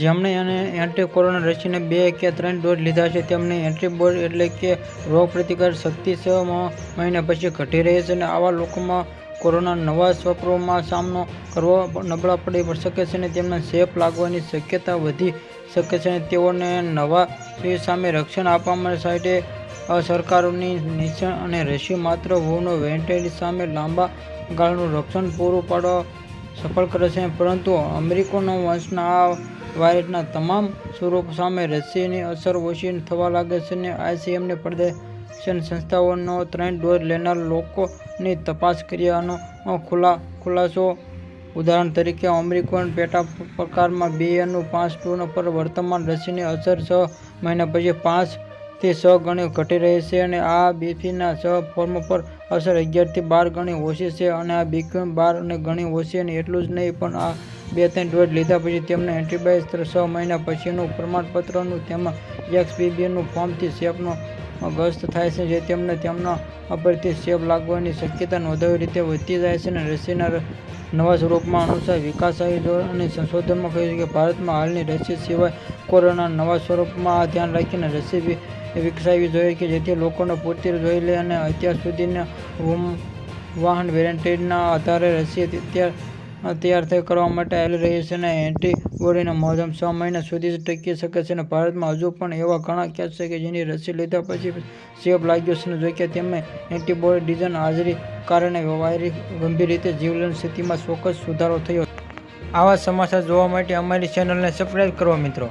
જેમણે અને anti corona રસીને બે કે ત્રણ ડોઝ લીધા છે, તેમની એન્ટીબોડ એટલે કે રોગપ્રતિકારક શક્તિ છ મહિના પછી ઘટી રહી છે અને આવા લોકોમાં કોરોના નવા સ્વરૂપમાં સામનો કરવો નબળા પડી શકે છે અને તેમને સેફ લાગવાની શક્યતા વધી શકે છે અને તેઓને નવા સામે રક્ષણ આપવા માટે સાઈડે સરકારોની નિશાન અને રસી માત્ર હોવાનો વેન્ટેલી સામે લાંબા ગાળાનું રક્ષણ પૂરું પાડવા સફળ કરે છે. પરંતુ અમેરિકનો વંશના આ વાયરસના તમામ સ્વરૂપ સામે રસીની અસર ઓછી થવા લાગે છે અને આઈસીએમને પ્રદર્શન સંસ્થાઓનો ત્રણ ડોઝ લેનાર લોકોની તપાસ કર્યાનો ખુલા ખુલાસો. ઉદાહરણ તરીકે, અમેરિકન પેટા પ્રકારમાં બીએનું પાંચ ટુ પર વર્તમાન રસીની અસર છ મહિના પછી પાંચથી છ ગણી ઘટી રહી છે અને આ બીફીના છ ફોર્મ પર અસર અગિયારથી બાર ગણી ઓછી છે અને આ બીક્યુમ બાર અને ગણી ઓછી અને એટલું જ નહીં, પણ આ બે ત્રણ ડોઝ લીધા પછી તેમને એન્ટીબાયોટિક છ મહિના પછીનું પ્રમાણપત્રનું તેમાં એક્સબીબીનું ફોર્મથી ચેપનો ગ્રસ્ત થાય છે, જે તેમને તેમના અપરથી ચેપ લાગવાની શક્યતા નોંધાવી રીતે વધતી જાય છે અને રસીના નવા સ્વરૂપમાં અનુસાર વિકાસાયો અને સંશોધનમાં કહ્યું છે કે ભારતમાં હાલની રસી સિવાય કોરોના નવા સ્વરૂપમાં આ ધ્યાન રાખીને રસી વિકસાવી જોઈએ કે જેથી લોકોને પૂરતી જોઈ લે અને અત્યાર સુધીના વાહન વેરંટીના આધારે રસી તૈયાર તૈયાર થઈ કરવા માટે આવી રહી છે અને એન્ટીબોડીના મહત્તમ છ મહિના સુધી ટકી શકે છે અને ભારતમાં હજુ પણ એવા ઘણા કેસ છે કે જેની રસી લીધા પછી ચેપ લાગ્યો છે જો કે તેમને એન્ટીબોડી ડિઝાઇન હાજરી કારણે વાયરી ગંભીર રીતે જીવલેણ સ્થિતિમાં ચોક્કસ સુધારો થયો. આવા સમાચાર જોવા માટે અમારી ચેનલને સબસ્ક્રાઈબ કરો મિત્રો.